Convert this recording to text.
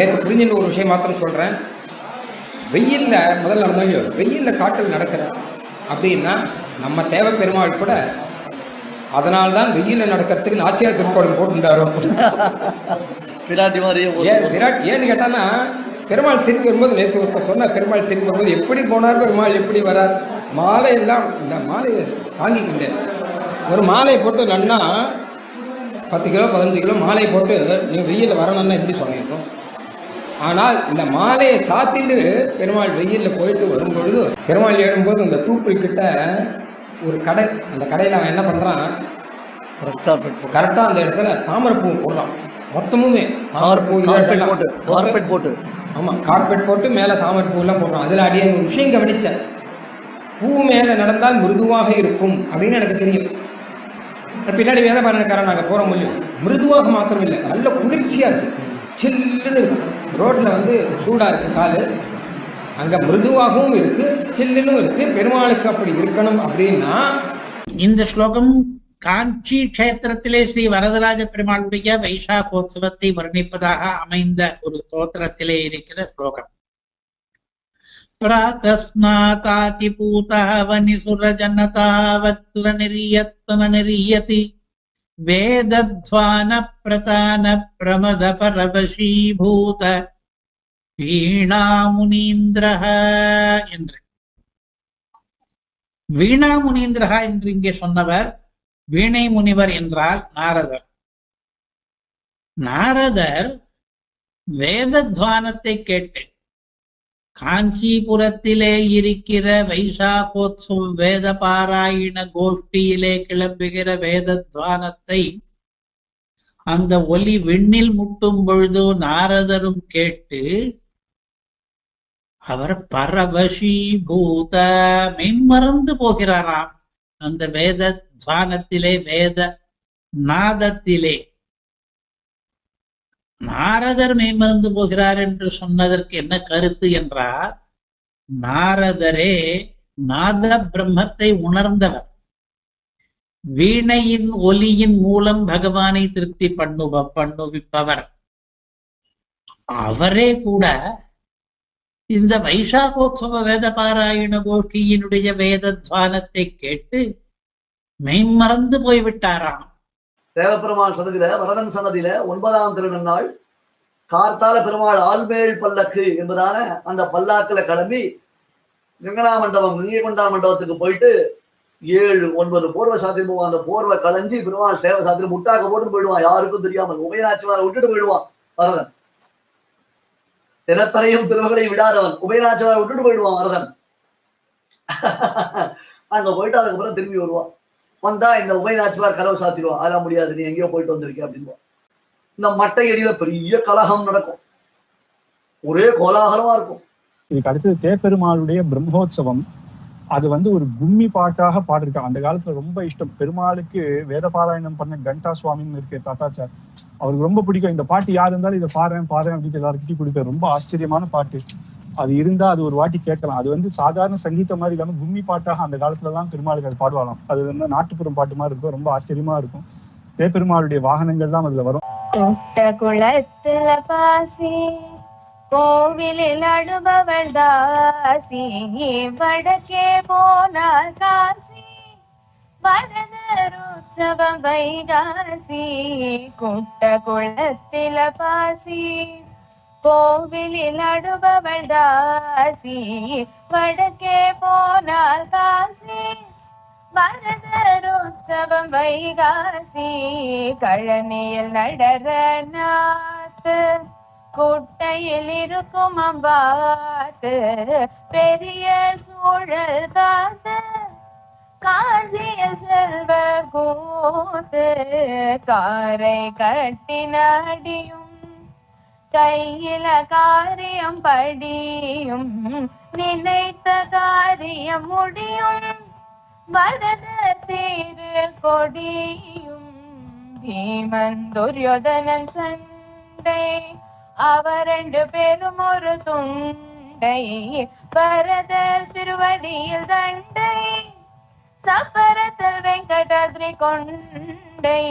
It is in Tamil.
நேற்று புரிஞ்சுன்னு ஒரு விஷயம் மாத்திரம் சொல்கிறேன் வெயில்ல முதல்ல நடந்தாங்க வெயில்ல காட்டில் நடக்கிற அப்படின்னா நம்ம தேவ பெருமாள் கூட அதனால்தான் வெயில்ல நடக்கிறதுக்கு நாச்சியார் திருக்கோலம் போட்டுட்டாரோ பிராட்டி மாதிரியே ஒரு ஏன் விராட் ஏன்னு கேட்டான்னா பெருமாள் திரும்பி வரும்போது நேற்று ஒருத்தர் சொன்ன பெருமாள் திரும்பி வரும்போது எப்படி போனார் பெருமாள் எப்படி வரார்? மாலை எல்லாம் இந்த மாலையை தாங்கிக்கிட்டேன் ஒரு மாலையை போட்டு நன்னா பத்து கிலோ பதினஞ்சு கிலோ மாலையை போட்டு நீ வெயிலில் வரணும்னா எப்படி சொல்லியிருக்கோம்? ஆனால் இந்த மாலையை சாத்திட்டு பெருமாள் வெயிலில் போயிட்டு வரும்பொழுது பெருமாள் ஏறும்போது இந்த தூக்குள் கிட்ட ஒரு கடை அந்த கடையில் அவன் என்ன பண்ணுறான் கார்பெட் கரெக்டாக அந்த இடத்துல தாமரைப்பூ போடுறான் மொத்தமுமே தாமரைப்பூ கார்பெட் போட்டு கார்பெட் போட்டு. ஆமாம் கார்பெட் போட்டு மேலே தாமரைப்பூ எல்லாம் போடுறான் அதில் அடியே ஒரு விஷயம் கவனிச்சேன். பூ மேலே நடந்தால் மிருதுவாக இருக்கும் அப்படின்னு எனக்கு தெரியும். பின்னாடி வேலை பாருக்காரன் நாங்கள் போகிற முடியும் மிருதுவாக மாத்திரம் இல்லை நல்ல குளிர்ச்சியாக இருக்கு. சில்லுன்னு ரோட்டில் வந்து சூடாக இருக்குது கால். அங்கே மிருதுவாகவும் இருக்குது சில்லுன்னு இருக்குது பெருமாளுக்கு அப்படி இருக்கணும் அப்படின்னா இந்த ஸ்லோகம் காஞ்சி கஷேத்திரத்திலே ஸ்ரீ வரதராஜ பெருமாளுடைய வைசாகோத்சவத்தை வர்ணிப்பதாக அமைந்த ஒரு ஸ்தோத்திரத்திலே இருக்கிற ஸ்லோகம். பிராதஸ்நாதாதி பூதா வனிசுர ஜனதா வக்ர நிரியத்தன நிரியதி प्रमदपरवशीभूत வீணாமுனீந்திரஹ என்று வீணாமுனீந்திரஹா என்று இங்கே சொன்னவர் வீணை முனிவர் என்றால் நாரதர் நாரதர் வேதத்வானத்தை கேட்டு காஞ்சிபுரத்திலே இருக்கிற வைசாகோத்சவம் வேத பாராயண கோஷ்டியிலே கிளம்புகிற வேதத்வானத்தை அந்த ஒலி விண்ணில் முட்டும் பொழுது நாரதரும் கேட்டு அவர் பரவசீபூத மெய்மறந்து போகிறாராம் அந்த வேத துவானத்திலே வேத நாதத்திலே. நாரதர் மெய்மறந்து போகிறார் என்று சொன்னதற்கு என்ன கருத்து என்றால் நாரதரே நாத பிரம்மத்தை உணர்ந்தவர். வீணையின் ஒலியின் மூலம் பகவானை திருப்தி பண்ணுவ பண்ணுவிப்பவர். அவரே கூட இந்த வைசாகோத்சவ வேத பாராயண கோஷ்டியினுடைய வேத துவானத்தை கேட்டு மெய்மறந்து போய்விட்டாராம். தேவப்பெருமாள் சன்னதியில வரதன் சன்னதியில ஒன்பதாம் திருநன்னாள் கார்த்தால பெருமாள் ஆள்மேல் பல்லக்கு என்பதான அந்த பல்லாக்குல கிளம்பி கங்கனா மண்டபம் கங்கை கொண்டா மண்டபத்துக்கு போயிட்டு ஏழு ஒன்பது போர்வை சாத்தியம் போவான் அந்த போர்வை களைஞ்சி பெருமாள் சேவை சாத்தியம் முட்டாக்க போட்டு போயிடுவான். யாருக்கும் தெரியாமல் உபயநாச்சிவாரை விட்டுட்டு போயிடுவான் வரதன். தினத்தரையும் திருமகளை விடாதவன் உபயநாச்சிவாரை விட்டுட்டு போயிடுவான் வரதன். அங்க போயிட்டு அதுக்கப்புறம் திரும்பி வருவான். வந்தா இந்த உபயநாச்சிவார் கதவு சாத்திடுவோம் அதெல்லாம் முடியாது. நீ எங்கேயோ போயிட்டு வந்திருக்க அப்படின்னு. இந்த மட்டை அடியில பெரிய கலகம் நடக்கும். ஒரே கோலாகலமா இருக்கும். இதுக்கு அடுத்தது தேப்பெருமாளுடைய பிரம்மோற்சவம் அது வந்து ஒரு கும்மி பாட்டாக பாடிருக்காங்க அந்த காலத்துல ரொம்ப இஷ்டம். பெருமாளுக்கு வேத பாராயணம் பண்ண கண்டா சுவாமின்னு இருக்கு தாத்தாச்சார். அவருக்கு ரொம்ப பிடிக்கும். இந்த பாட்டு யார் இருந்தாலும் இதை பாறேன் பாரு அப்படின்னு எல்லாருக்கிட்டையும் கொடுப்பாரு ரொம்ப ஆச்சரியமான பாட்டு. அது இருந்தா அது ஒரு வாட்டி கேட்கலாம். அது வந்து சாதாரண சங்கீதம் மாதிரி இல்லாம கும்மி பாட்டாக அந்த காலத்துலதான் பெருமாளுக்கு அது பாடுவாளாம் அது வந்து நாட்டுப்புறம் பாட்டு மாதிரி இருக்கும். ரொம்ப ஆச்சரியமா இருக்கும். தேப்பெருமாளுடைய வாகனங்கள் தான் அதுல வரும். குளத்துல பாசி கோவிலில் அடுபவள் தாசி வடக்கே போனால் காசி வரதர் உற்சவம் வைகாசி குட்ட குளத்தில பாசி கோவிலில் நடுபவள் தாசி வடக்கே போனால் காசி வரதர் உற்சவம் வைகாசி கழனியில் நடர நாத்து குட்டையில் இருக்கும் அம்பாத்து பெரிய சூழல் காத்து காஞ்சியில் செல்வ கூத்து காரை கட்டினடியும் கையில காரியம் படியும் நினைத்த காரியம் முடியும். வரத தீரு கொடியும் பீமன் துரியோதனன் சண்டை. அவர் ரெண்டு பேரும் ஒரு துண்டை பரதர் திருவடியில் தண்டை. சப்பரத்தில் வெங்கடாத்ரி கொண்டை.